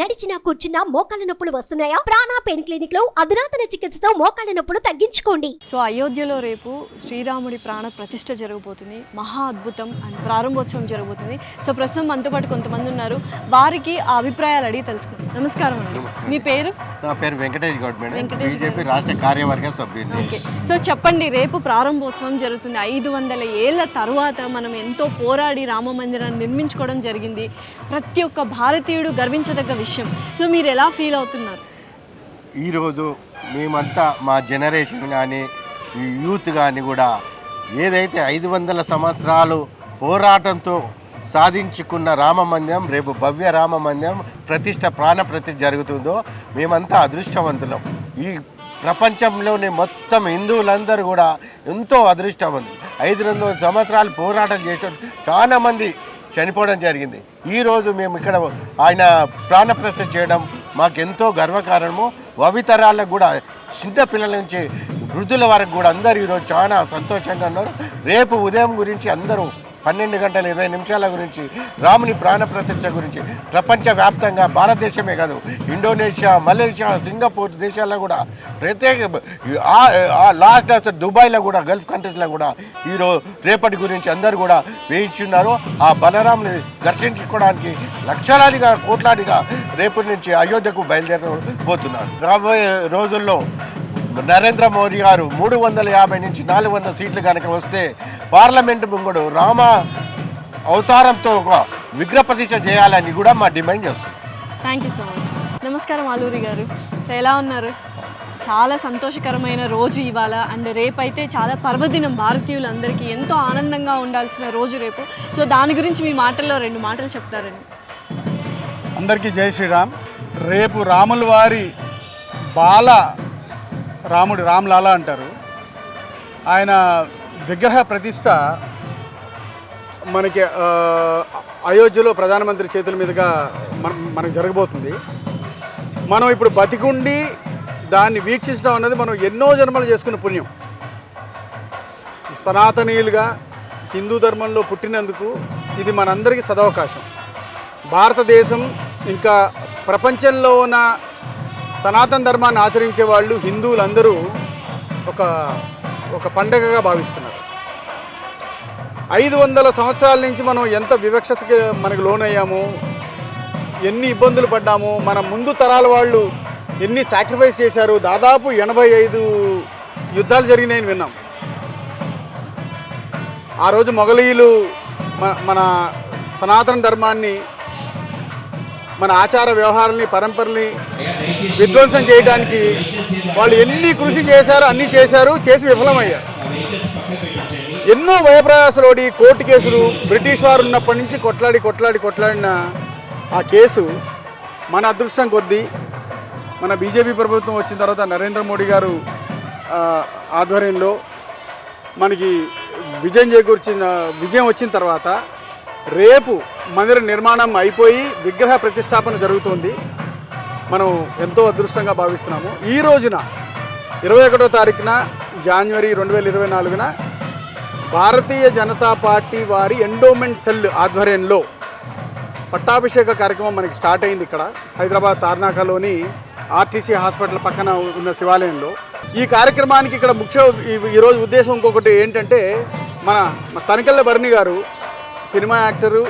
నడిచినా కూర్చున్నా మోకాళ్ళ నొప్పులు వస్తున్నాయా? ప్రాణా పెయిన్ క్లినిక్లో అధునాతన చికిత్సతో మోకాళ్ళ నొప్పులు తగ్గించుకోండి. సో అయోధ్యలో రేపు శ్రీరాముడి ప్రాణ ప్రతిష్ఠ జరగబోతుంది. మహా అద్భుతం అండ్ ప్రారంభోత్సవం జరగబోతుంది. సో ప్రస్తుతం మనతో పాటు కొంతమంది ఉన్నారు. వారికి ఆ అభిప్రాయాలు అడిగి తెలుసుకుందాం. నమస్కారం అండి. మీ పేరు? నా పేరు వెంకటేష్ గౌడ్ మేడం. వెంకటేష్ బీజేపీ రాష్ట్ర కార్యవర్గ సభ్యుని ఓకే. సో చెప్పండి రేపు ప్రారంభోత్సవం జరుగుతుంది. ఐదు వందల ఏళ్ళ తర్వాత మనం ఎంతో పోరాడి రామ మందిరాన్ని నిర్మించుకోవడం జరిగింది. ప్రతి ఒక్క భారతీయుడు గర్వించదగ్గ విషయం సో మీరు ఎలా ఫీల్ అవుతున్నారు? ఈరోజు మేమంతా మా జనరేషన్ కానీ యూత్ కానీ కూడా ఏదైతే ఐదు వందల సంవత్సరాలు పోరాటంతో సాధించుకున్న రామ మందిరం రేపు భవ్య రామ మందిరం ప్రతిష్ట ప్రాణ ప్రతిష్ఠ జరుగుతుందో మేమంతా అదృష్టవంతులం. ఈ ప్రపంచంలోని మొత్తం హిందువులందరూ కూడా ఎంతో అదృష్టవంతులు. ఐదు వందల సంవత్సరాలు పోరాటం చేసిన చాలామంది చనిపోవడం జరిగింది. ఈరోజు మేము ఇక్కడ ఆయన ప్రాణప్రతిష్ఠ చేయడం మాకెంతో గర్వకారణము. భవితరాలకు కూడా చిన్న పిల్లల నుంచి వృద్ధుల వరకు కూడా అందరూ ఈరోజు చాలా సంతోషంగా ఉన్నారు. రేపు ఉదయం గురించి అందరూ పన్నెండు గంటల ఇరవై నిమిషాల గురించి రాముని ప్రాణ ప్రతిష్ట గురించి. ప్రపంచవ్యాప్తంగా భారతదేశమే కాదు ఇండోనేషియా మలేషియా సింగపూర్ దేశాల్లో కూడా ప్రత్యేక లాస్ట్ అసలు దుబాయ్లో కూడా గల్ఫ్ కంట్రీస్లో కూడా ఈరోజు రేపటి గురించి అందరూ కూడా వేయించున్నారు. ఆ బలరాముని దర్శించుకోవడానికి లక్షలాదిగా కోట్లాదిగా రేపటి నుంచి అయోధ్యకు బయలుదేరబోతున్నారు. రాబోయే రోజుల్లో నరేంద్ర మోడీ గారు మూడు వందల యాభై నుంచి నాలుగు వందల సీట్లు కనుక వస్తే పార్లమెంటు ముంగడు రామ అవతారంతో ఒక విగ్రహ ప్రతిష్ఠ చేయాలని కూడా మా డిమాండ్ చేస్తుంది. థ్యాంక్ యూ సో మచ్ నమస్కారం ఆలూరి గారు. సో ఎలా ఉన్నారు? చాలా సంతోషకరమైన రోజు ఇవాళ. అండ్ రేపైతే చాలా పర్వదినం భారతీయులందరికీ. ఎంతో ఆనందంగా ఉండాల్సిన రోజు రేపు. సో దాని గురించి మీ మాటల్లో రెండు మాటలు చెప్తారండి. అందరికీ జై శ్రీరామ్. రేపు రాముల వారి బాల రాముడు రామ్లాలా అంటారు. ఆయన విగ్రహ ప్రతిష్ట మనకి అయోధ్యలో ప్రధానమంత్రి చేతుల మీదుగా మన మనకు జరగబోతుంది. మనం ఇప్పుడు బతికుండి దాన్ని వీక్షించడం అన్నది మనం ఎన్నో జన్మలు చేసుకున్న పుణ్యం. సనాతనీయులుగా హిందూ ధర్మంలో పుట్టినందుకు ఇది మనందరికీ సదవకాశం. భారతదేశం ఇంకా ప్రపంచంలో ఉన్న సనాతన ధర్మాన్ని ఆచరించే వాళ్ళు హిందువులందరూ ఒక ఒక పండగగా భావిస్తున్నారు. ఐదు వందల సంవత్సరాల నుంచి మనం ఎంత వివక్షతకి మనకు లోనయ్యాము ఎన్ని ఇబ్బందులు పడ్డాము మన ముందు తరాల వాళ్ళు ఎన్ని సాక్రిఫైస్ చేశారు దాదాపు ఎనభై ఐదు యుద్ధాలు జరిగినాయని విన్నాం. ఆ రోజు మొఘలీయులు మన మన సనాతన ధర్మాన్ని మన ఆచార వ్యవహారాల్ని పరంపరని విధ్వంసం చేయడానికి వాళ్ళు ఎన్ని కృషి చేశారో అన్ని చేశారు చేసి విఫలమయ్యారు. ఎన్నో భయప్రయాసలోడి కోర్టు కేసులు బ్రిటిష్ వారు ఉన్నప్పటి నుంచి కొట్లాడి కొట్లాడి కొట్లాడిన ఆ కేసు మన అదృష్టం కొద్దీ మన బీజేపీ ప్రభుత్వం వచ్చిన తర్వాత నరేంద్ర మోడీ గారు ఆధ్వర్యంలో మనకి విజయం చేకూర్చిన విజయం వచ్చిన తర్వాత రేపు మందిర నిర్మాణం అయిపోయి విగ్రహ ప్రతిష్టాపన జరుగుతుంది. మనం ఎంతో అదృష్టంగా భావిస్తున్నాము. ఈ రోజున ఇరవై ఒకటో తారీఖున జనవరి రెండు వేల ఇరవై నాలుగున భారతీయ జనతా పార్టీ వారి ఎండోమెంట్ సెల్ ఆధ్వర్యంలో పట్టాభిషేక కార్యక్రమం మనకి స్టార్ట్ అయింది ఇక్కడ. హైదరాబాద్ తార్నాకలోని ఆర్టీసీ హాస్పిటల్ పక్కన ఉన్న శివాలయంలో. ఈ కార్యక్రమానికి ఇక్కడ ముఖ్య ఈ- ఈరోజు ఉద్దేశం ఇంకొకటి ఏంటంటే మన మన తనికెళ్ళ భరణి గారు సినిమా యాక్టరు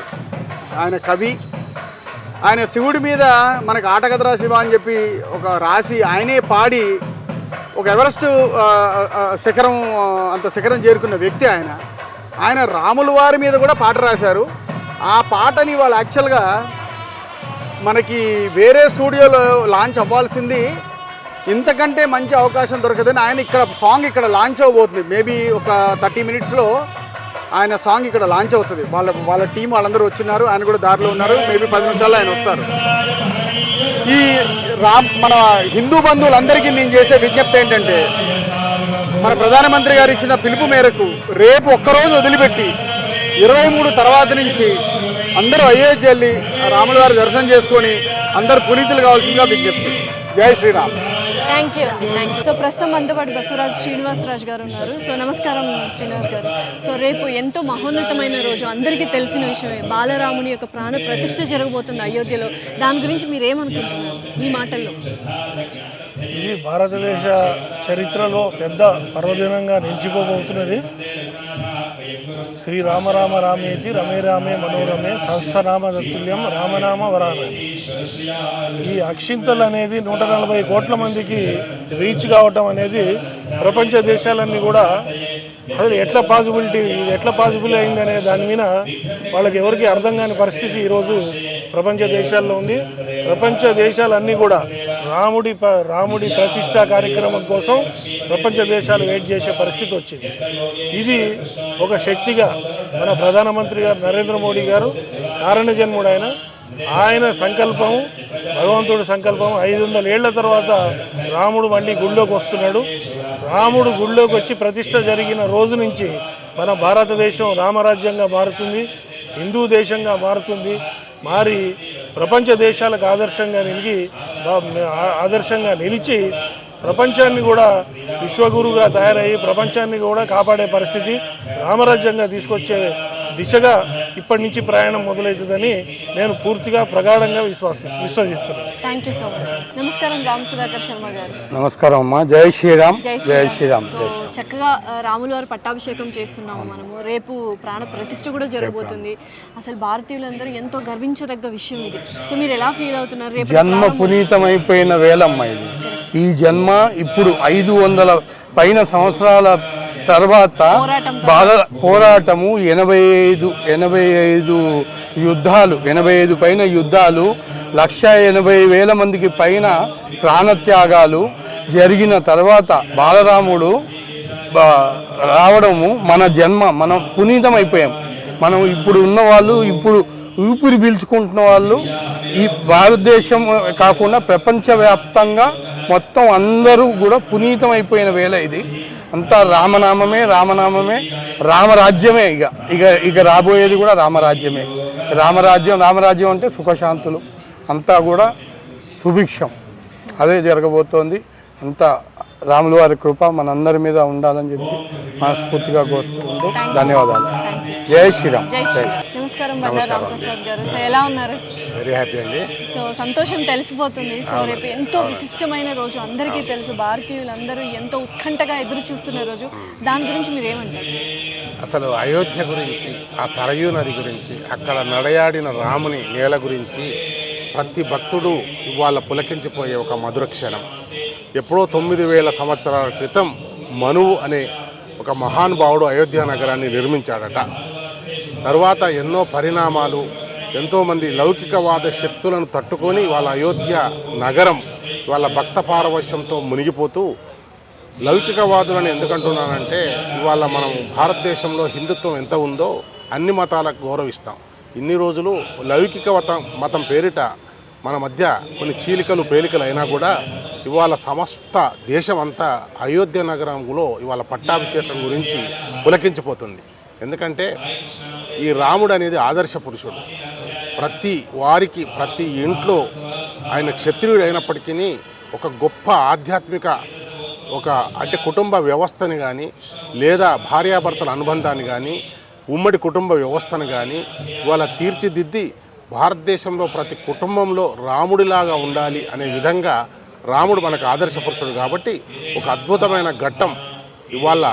ఆయన కవి. ఆయన శివుడి మీద మనకు ఆటగదరా శివ అని చెప్పి ఒక రాసి ఆయనే పాడి ఒక ఎవరెస్ట్ శిఖరం అంత శిఖరం చేరుకున్న వ్యక్తి ఆయన. ఆయన రాముల వారి మీద కూడా పాట రాశారు. ఆ పాటని వాళ్ళు యాక్చువల్గా మనకి వేరే స్టూడియోలో లాంచ్ అవ్వాల్సింది ఇంతకంటే మంచి అవకాశం దొరకదని ఆయన ఇక్కడ సాంగ్ ఇక్కడ లాంచ్ అవ్వబోతుంది. మేబీ ఒక థర్టీ మినిట్స్లో ఆయన సాంగ్ ఇక్కడ లాంచ్ అవుతుంది. వాళ్ళ వాళ్ళ టీం వాళ్ళందరూ వచ్చినారు ఆయన కూడా దారిలో ఉన్నారు. మేబీ పది నిమిషాల్లో ఆయన వస్తారు. ఈ రామ్ మన హిందూ బంధువులందరికీ నేను చేసే విజ్ఞప్తి ఏంటంటే మన ప్రధానమంత్రి గారు ఇచ్చిన పిలుపు మేరకు రేపు ఒక్కరోజు వదిలిపెట్టి ఇరవై మూడు తర్వాత నుంచి అందరూ అయోధ్య వెళ్ళి రాముల వారి దర్శనం చేసుకొని అందరూ పునీతులు కావాల్సిందిగా విజ్ఞప్తి. జై Shri Ram. Thank you thank you so ప్రస్తుతం మనతో పాటు బసవరాజ్ శ్రీనివాసరాజ్ గారు ఉన్నారు. సో నమస్కారం శ్రీనివాస్ గారు. సో రేపు ఎంతో మహోన్నతమైన రోజు. అందరికీ తెలిసిన విషయమే. బాలరాముని యొక్క ప్రాణ ప్రతిష్ఠ జరగబోతుంది అయోధ్యలో. దాని గురించి మీరు ఏమనుకుంటున్నారు మీ మాటల్లో. ఇది భారతదేశ చరిత్రలో పెద్ద పర్వదినంగా నిలిచిపోబోతున్నది శ్రీ రామ రామ రామేతి రమే రామే మనోరమే సహస్రనామ తత్తుల్యం రామనామ వరాన. ఈ అక్షింతలు అనేది నూట నలభై కోట్ల మందికి రీచ్ కావటం అనేది ప్రపంచ దేశాలన్నీ కూడా అసలు ఎట్లా పాసిబిలిటీ ఇది ఎట్లా పాసిబుల్ అయిందనే దాని మీద వాళ్ళకి ఎవరికి అర్థం కాని పరిస్థితి ఈరోజు ప్రపంచ దేశాల్లో ఉంది. ప్రపంచ దేశాలన్నీ కూడా రాముడి రాముడి ప్రతిష్టా కార్యక్రమం కోసం ప్రపంచ దేశాలు వెయిట్ చేసే పరిస్థితి వచ్చింది. ఇది ఒక శక్తిగా మన ప్రధానమంత్రి గారు నరేంద్ర మోడీ గారు నారాయణ జన్ముడు ఆయన ఆయన సంకల్పం భగవంతుడి సంకల్పం ఐదు వందల ఏళ్ళ తర్వాత రాముడు మళ్ళీ గుళ్ళోకి వస్తున్నాడు. రాముడు గుళ్ళోకి వచ్చి ప్రతిష్ట జరిగిన రోజు నుంచి మన భారతదేశం రామరాజ్యంగా మారుతుంది హిందూ దేశంగా మారుతుంది. మారి ప్రపంచ దేశాలకు ఆదర్శంగా నిలిగి ఆదర్శంగా నిలిచి ప్రపంచాన్ని కూడా విశ్వగురుగా తయారయ్యి ప్రపంచాన్ని కూడా కాపాడే పరిస్థితి రామరాజ్యంగా తీసుకొచ్చే దిశగా ఇప్పటి నుంచి ప్రయాణం మొదలవుతుందని నేను పూర్తిగా ప్రగాఢంగా విశ్వాసి విశ్వసిస్తున్నాను. థ్యాంక్ యూ సో మచ్ నమస్కారం రామ్ సుధాకర్ శర్మ గారు. నమస్కారం అమ్మా. జై శ్రీరామ్. జై జై శ్రీరామ్. చక్కగా రాముల వారి పట్టాభిషేకం చేస్తున్నాము మనము. రేపు ప్రాణ ప్రతిష్ఠ కూడా జరగబోతుంది. అసలు భారతీయులందరూ ఎంతో గర్వించదగ్గ విషయం ఇది. సో మీరు ఎలా ఫీల్ అవుతున్నారు? రేపు జన్మ పునీతమైపోయిన వేలమ్మ ఇది. ఈ జన్మ ఇప్పుడు ఐదు వందల పైన సంవత్సరాల తర్వాత బాల పోరాటము ఎనభై ఐదు ఎనభై ఐదు యుద్ధాలు ఎనభై ఐదు పైన యుద్ధాలు లక్ష ఎనభై వేల మందికి పైన ప్రాణత్యాగాలు జరిగిన తర్వాత బాలరాముడు రావడము మన జన్మ మనం పునీతం అయిపోయాం మనం ఇప్పుడు ఉన్న వాళ్ళు ఇప్పుడు ఊపిరి పీల్చుకుంటున్న వాళ్ళు ఈ భారతదేశం కాకుండా ప్రపంచవ్యాప్తంగా మొత్తం అందరూ కూడా పునీతం అయిపోయిన వేళ ఇది. అంతా రామనామమే రామనామమే రామరాజ్యమే ఇక. ఇక ఇక రాబోయేది కూడా రామరాజ్యమే. రామరాజ్యం రామరాజ్యం అంటే సుఖశాంతులు. అంతా కూడా సుభిక్షం. అదే జరగబోతోంది. అంతా రాముల వారి కృప మనందరి మీద ఉండాలని చెప్పి మనస్ఫూర్తిగా కోరుకుంటూ ధన్యవాదాలు. జై శ్రీరామ్. నమస్కారం బండారు రామప్రసాద్ గారు. సో ఎలా ఉన్నారు? వెరీ హ్యాపీ అండి. సో సంతోషం తెలిసిపోతుంది. సో రేపు ఎంతో విశిష్టమైన రోజు అందరికీ తెలుసు. భారతీయులందరూ ఎంతో ఉత్కంఠగా ఎదురు చూస్తున్న రోజు. దాని గురించి మీరు ఏమంటారు అసలు అయోధ్య గురించి ఆ సరయూ నది గురించి అక్కడ నడయాడిన రాముని నేల గురించి ప్రతి భక్తుడు ఇవాళ పులకించిపోయే ఒక మధుర క్షణం. ఎప్పుడో తొమ్మిది వేల సంవత్సరాల క్రితం మనువు అనే ఒక మహానుభావుడు అయోధ్య నగరాన్ని నిర్మించాడట. తర్వాత ఎన్నో పరిణామాలు ఎంతోమంది లౌకికవాద శక్తులను తట్టుకొని వాళ్ళ అయోధ్య నగరం వాళ్ళ భక్త పారవశ్యంతో మునిగిపోతూ లౌకికవాదులను ఎందుకంటున్నానంటే ఇవాళ మనం భారతదేశంలో హిందుత్వం ఎంత ఉందో అన్ని మతాలకు గౌరవిస్తాం. ఇన్ని రోజులు లౌకిక మతం మతం పేరిట మన మధ్య కొన్ని చీలికలు పేలికలు అయినా కూడా ఇవాళ సమస్త దేశం అంతా అయోధ్య నగరంలో ఇవాళ పట్టాభిషేకం గురించి పులకించిపోతుంది. ఎందుకంటే ఈ రాముడు అనేది ఆదర్శ పురుషుడు. ప్రతి వారికి ప్రతి ఇంట్లో ఆయన క్షత్రియుడు అయినప్పటికీ ఒక గొప్ప ఆధ్యాత్మిక ఒక అంటే కుటుంబ వ్యవస్థని కానీ లేదా భార్యాభర్తల అనుబంధాన్ని కానీ ఉమ్మడి కుటుంబ వ్యవస్థను కానీ ఇవాళ తీర్చిదిద్ది భారతదేశంలో ప్రతి కుటుంబంలో రాముడిలాగా ఉండాలి అనే విధంగా రాముడు మనకు ఆదర్శపరుచుడు కాబట్టి ఒక అద్భుతమైన ఘట్టం ఇవాళ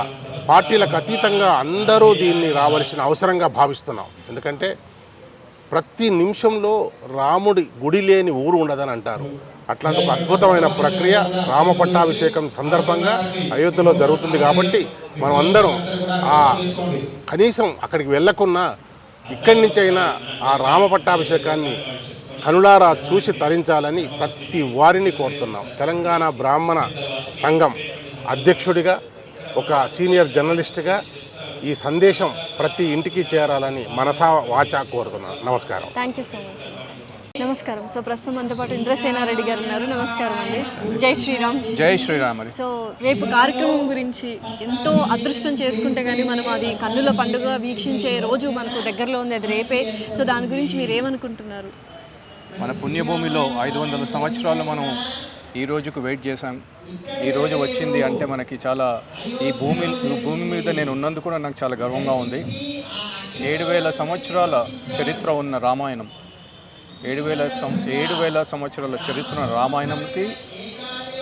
పార్టీలకు అతీతంగా అందరూ దీన్ని రావాల్సిన అవసరంగా భావిస్తున్నాం. ఎందుకంటే ప్రతి నిమిషంలో రాముడి గుడి లేని ఊరు ఉండదని అంటారు. అట్లాంటి ఒక అద్భుతమైన ప్రక్రియ రామ పట్టాభిషేకం సందర్భంగా అయోధ్యలో జరుగుతుంది కాబట్టి మనం అందరం ఆ కనీసం అక్కడికి వెళ్ళకున్నా ఇక్కడి నుంచి అయినా ఆ రామ పట్టాభిషేకాన్ని కనులారా చూసి తరించాలని ప్రతి వారిని కోరుతున్నాం. తెలంగాణ బ్రాహ్మణ సంఘం అధ్యక్షుడిగా ఒక సీనియర్ జర్నలిస్ట్గా ఈ సందేశం ప్రతి ఇంటికి చేరాలని మనసా వాచా కోరుతున్నాను. నమస్కారం. థ్యాంక్ యూ సో మచ్ నమస్కారం. సో ప్రస్తుతం మనతో పాటు ఇంద్రసేనారెడ్డి గారు ఉన్నారు. నమస్కారం అండి. జై శ్రీరామ్. జై శ్రీరామ్ సో రేపు కార్యక్రమం గురించి ఎంతో అదృష్టం చేసుకుంటే కానీ మనం అది కన్నుల పండుగ వీక్షించే రోజు మనకు దగ్గరలో ఉంది. అది రేపే. సో దాని గురించి మీరు ఏమనుకుంటున్నారు? మన పుణ్యభూమిలో ఐదు వందల సంవత్సరాలు మనం ఈ రోజుకు వెయిట్ చేశాం. ఈ రోజు వచ్చింది అంటే మనకి చాలా ఈ భూమి భూమి మీద నేను ఉన్నందుకు కూడా నాకు చాలా గర్వంగా ఉంది. ఏడు వేల సంవత్సరాల చరిత్ర ఉన్న రామాయణం. ఏడు వేల సం ఏడు వేల సంవత్సరాల చరిత్ర రామాయణంకి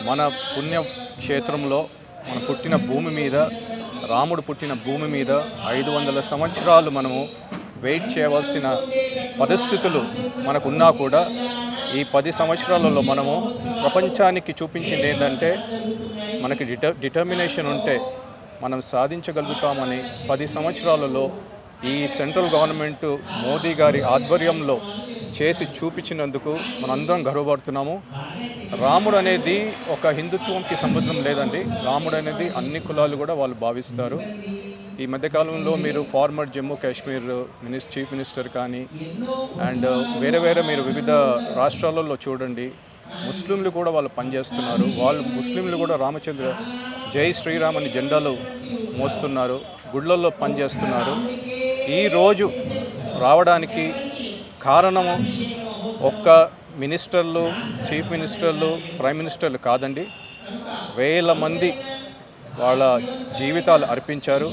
మన పుణ్యక్షేత్రంలో మన పుట్టిన భూమి మీద రాముడు పుట్టిన భూమి మీద ఐదు వందల సంవత్సరాలు మనము వెయిట్ చేయవలసిన పరిస్థితులు మనకున్నా కూడా ఈ పది సంవత్సరాలలో మనము ప్రపంచానికి చూపించింది ఏంటంటే మనకి డిట డిటర్మినేషన్ ఉంటే మనం సాధించగలుగుతామని పది సంవత్సరాలలో ఈ సెంట్రల్ గవర్నమెంట్ మోదీ గారి ఆధ్వర్యంలో చేసి చూపించినందుకు మనందరం గర్వపడుతున్నాము. రాముడు అనేది ఒక హిందుత్వంకి సంబంధం లేదండి. రాముడు అనేది అన్ని కులాలు కూడా వాళ్ళు భావిస్తారు. ఈ మధ్యకాలంలో మీరు former Jammu Kashmir minis chief minister కానీ అండ్ వేరే వేరే మీరు వివిధ రాష్ట్రాలలో చూడండి ముస్లింలు కూడా వాళ్ళు పనిచేస్తున్నారు. వాళ్ళు ముస్లింలు కూడా రామచంద్ర జై శ్రీరామ్ అని జెండాలు మోస్తున్నారు గుళ్ళల్లో పనిచేస్తున్నారు. ఈరోజు రావడానికి కారణము ఒక్క మినిస్టర్లు చీఫ్ మినిస్టర్లు ప్రైమ్ మినిస్టర్లు కాదండి. వేల మంది వాళ్ళ జీవితాలు అర్పించారు.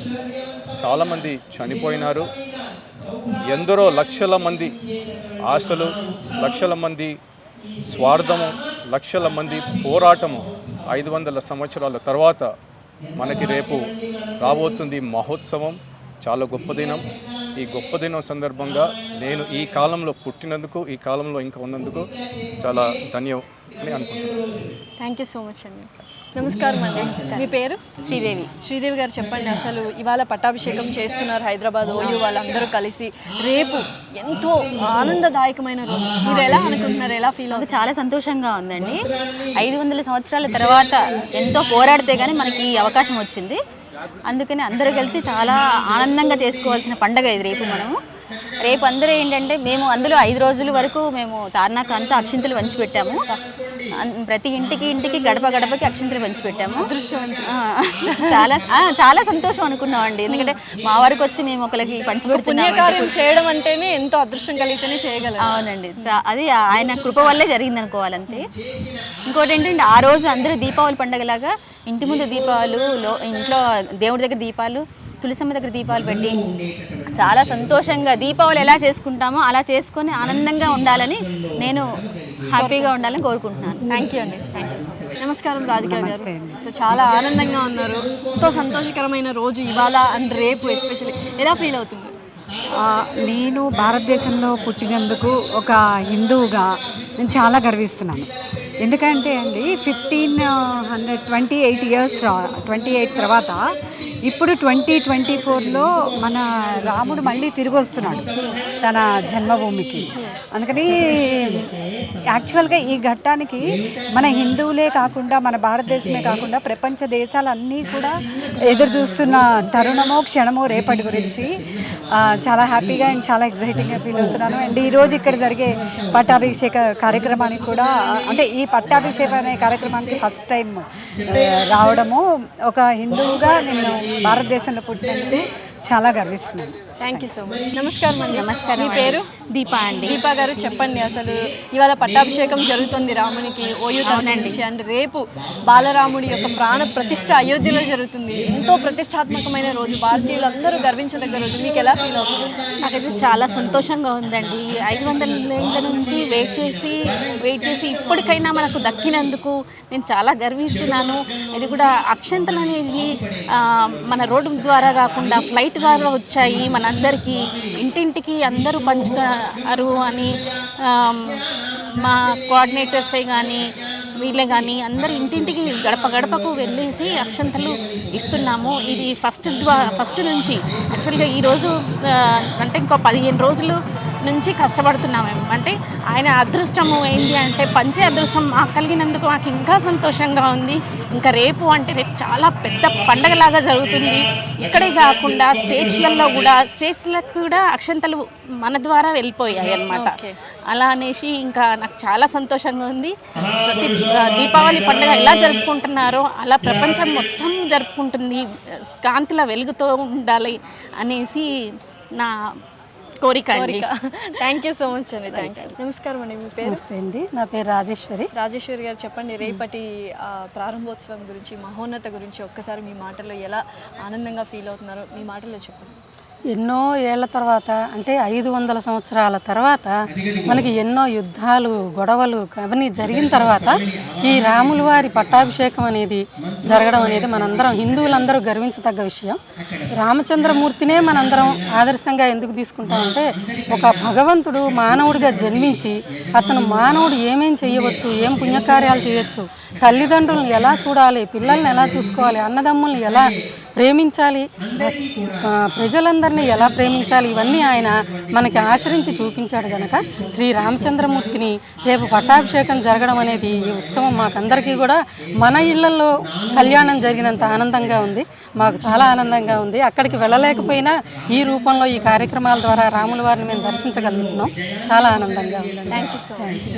చాలామంది చనిపోయినారు. ఎందరో లక్షల మంది ఆశలు లక్షల మంది స్వార్థము లక్షల మంది పోరాటము ఐదు వందల సంవత్సరాల తర్వాత మనకి రేపు రాబోతుంది మహోత్సవం. చాలా గొప్ప దినం. ఈ గొప్ప దినం సందర్భంగా నేను ఈ కాలంలో పుట్టినందుకు ఈ కాలంలో ఇంకా ఉన్నందుకు చాలా ధన్యం అని అనుకుంటున్నాను. థ్యాంక్ యూ సో మచ్ అండి నమస్కారం అండి. మీ పేరు? శ్రీదేవి. శ్రీదేవి గారు చెప్పండి అసలు ఇవాళ పట్టాభిషేకం చేస్తున్నారు హైదరాబాద్ ఓయూ వాళ్ళందరూ కలిసి. రేపు ఎంతో ఆనందదాయకమైన రోజు. మీరు ఎలా అనుకుంటున్నారు? ఎలా ఫీల్ నాకు చాలా సంతోషంగా ఉందండి. ఐదు వందల సంవత్సరాల తర్వాత ఎంతో పోరాడితే కానీ మనకి ఈ అవకాశం వచ్చింది. అందుకని అందరూ కలిసి చాలా ఆనందంగా చేసుకోవాల్సిన పండగ ఇది రేపు మనము. రేపు అందరూ ఏంటంటే మేము అందులో ఐదు రోజుల వరకు మేము తార్నాక అంతా అక్షింతలు పంచిపెట్టాము ప్రతి ఇంటికి ఇంటికి గడప గడపకి అక్షింతలు పంచిపెట్టాము. చాలా చాలా సంతోషం అనుకున్నామండి. ఎందుకంటే మా వరకు వచ్చి మేము ఒకరికి పంచిపెడుతున్నాం చేయడం అంటేనే ఎంతో అదృష్టం కలిగితేనే చేయగలరు అవునండి. అది ఆయన కృప వల్లే జరిగింది అనుకోవాలంతే ఇంకోటి ఏంటంటే ఆ రోజు అందరూ దీపావళి పండగలాగా ఇంటి ముందు దీపాలు లో ఇంట్లో దేవుడి దగ్గర దీపాలు తులసమ్మ దగ్గర దీపాలు పెట్టి చాలా సంతోషంగా దీపావళి ఎలా చేసుకుంటామో అలా చేసుకొని ఆనందంగా ఉండాలని నేను హ్యాపీగా ఉండాలని కోరుకుంటున్నాను. థ్యాంక్ యూ అండి. థ్యాంక్ యూ సో మచ్ నమస్కారం రాధిక గారు. సో చాలా ఆనందంగా ఉన్నారు. ఎంతో సంతోషకరమైన రోజు ఇవాళ అండ్ రేపు ఎస్పెషల్లీ. ఎలా ఫీల్ అవుతున్నారు? ఆ, నేను భారతదేశంలో పుట్టినందుకు ఒక హిందువుగా నేను చాలా గర్విస్తున్నాను. ఎందుకంటే అండి fifteen hundred twenty eight years twenty eight తర్వాత ఇప్పుడు ట్వంటీ ట్వంటీ ఫోర్లో మన రాముడు మళ్ళీ తిరిగి వస్తున్నాడు తన జన్మభూమికి. అందుకని యాక్చువల్గా ఈ ఘట్టానికి మన హిందువులే కాకుండా మన భారతదేశమే కాకుండా ప్రపంచ దేశాలన్నీ కూడా ఎదురు చూస్తున్న తరుణమో క్షణమో రేపటి గురించి చాలా హ్యాపీగా అండ్ చాలా ఎగ్జైటింగ్గా ఫీల్ అవుతున్నాను. అండ్ ఈరోజు ఇక్కడ జరిగే పట్టాభిషేక కార్యక్రమానికి కూడా అంటే ఈ పట్టాభిషేకం అనే కార్యక్రమానికి ఫస్ట్ టైం రావడము. ఒక హిందువుగా నేను భారతదేశంలో పుట్టినందుకు చాలా గర్విస్తున్నాను. థ్యాంక్ యూ సో మచ్ నమస్కారం అండి. నమస్కారం మీ. పేరు? దీపా అండి. దీపా గారు చెప్పండి అసలు ఇవాళ పట్టాభిషేకం జరుగుతుంది రామునికి ఓయూ నుంచి. అండ్ రేపు బాలరాముడి యొక్క ప్రాణ ప్రతిష్ట అయోధ్యలో జరుగుతుంది. ఎంతో ప్రతిష్టాత్మకమైన రోజు. భారతీయులందరూ గర్వించదగ్గ రోజు. మీకు ఎలా ఫీల్ అవుతుంది? నాకైతే చాలా సంతోషంగా ఉందండి. ఐదు వందల ఏళ్ళ నుంచి వెయిట్ చేసి వెయిట్ చేసి ఇప్పటికైనా మనకు దక్కినందుకు నేను చాలా గర్విస్తున్నాను. ఇది కూడా అక్షంతలు అనేవి ఆ, మన రోడ్డు ద్వారా కాకుండా ఫ్లైట్ ద్వారా వచ్చాయి. అందరికీ ఇంటింటికి అందరూ పంచుతారు అని మా కోఆర్డినేటర్సే కానీ వీళ్ళే కానీ అందరు ఇంటింటికి గడప గడపకు వెళ్ళేసి అక్షంతలు ఇస్తున్నాము. ఇది ఫస్ట్ ద్వా ఫస్ట్ నుంచి. యాక్చువల్గా ఈరోజు అంటే ఇంకో పదిహేను రోజులు నుంచి కష్టపడుతున్నాం మేము అంటే ఆయన అదృష్టము ఏంటి అంటే పంచే అదృష్టం మాకు కలిగినందుకు మాకు ఇంకా సంతోషంగా ఉంది. ఇంకా రేపు అంటే రేపు చాలా పెద్ద పండగలాగా జరుగుతుంది. ఇక్కడే కాకుండా స్టేట్స్లలో కూడా స్టేట్స్లకు కూడా అక్షంతలు మన ద్వారా వెళ్ళిపోయాయి అన్నమాట. Okay. అలా అనేసి ఇంకా నాకు చాలా సంతోషంగా ఉంది. ప్రతి దీపావళి పండుగ ఎలా జరుపుకుంటున్నారో అలా ప్రపంచం మొత్తం జరుపుకుంటుంది. కాంతిలో వెలుగుతూ ఉండాలి అనేసి నా కోరిక అండి. థ్యాంక్ యూ సో మచ్ అండి. థ్యాంక్స్ నమస్కారం అండి. మీ పేరు? నమస్తే అండి. నా పేరు రాజేశ్వరి. రాజేశ్వరి గారు చెప్పండి రేపటి ప్రారంభోత్సవం గురించి మహోన్నత గురించి ఒక్కసారి మీ మాటల్లో ఎలా ఆనందంగా ఫీల్ అవుతున్నారో మీ మాటల్లో చెప్పండి. ఎన్నో ఏళ్ళ తర్వాత అంటే ఐదు వందల సంవత్సరాల తర్వాత మనకి ఎన్నో యుద్ధాలు గొడవలు అవన్నీ జరిగిన తర్వాత ఈ రాముల వారి పట్టాభిషేకం అనేది జరగడం అనేది మనందరం హిందువులందరూ గర్వించదగ్గ విషయం. రామచంద్రమూర్తినే మనందరం ఆదర్శంగా ఎందుకు తీసుకుంటామంటే ఒక భగవంతుడు మానవుడిగా జన్మించి అతను మానవుడు ఏమేం చేయవచ్చు ఏం పుణ్యకార్యాలు చేయొచ్చు తల్లిదండ్రులను ఎలా చూడాలి పిల్లల్ని ఎలా చూసుకోవాలి అన్నదమ్ముల్ని ఎలా ప్రేమించాలి. ప్రజలందరినీ ఎలా ప్రేమించాలి? ఇవన్నీ ఆయన మనకి ఆచరించి చూపించాడు గనక శ్రీ రామచంద్రమూర్తిని రేపు పట్టాభిషేకం జరగడం అనేది ఈ ఉత్సవం మాకందరికీ కూడా మన ఇళ్ళలో కళ్యాణం జరిగినంత ఆనందంగా ఉంది. మాకు చాలా ఆనందంగా ఉంది. అక్కడికి వెళ్ళలేకపోయినా ఈ రూపంలో ఈ కార్యక్రమాల ద్వారా రాముల వారిని మేము దర్శించగలుగుతున్నాం. చాలా ఆనందంగా ఉంది. Thank you so much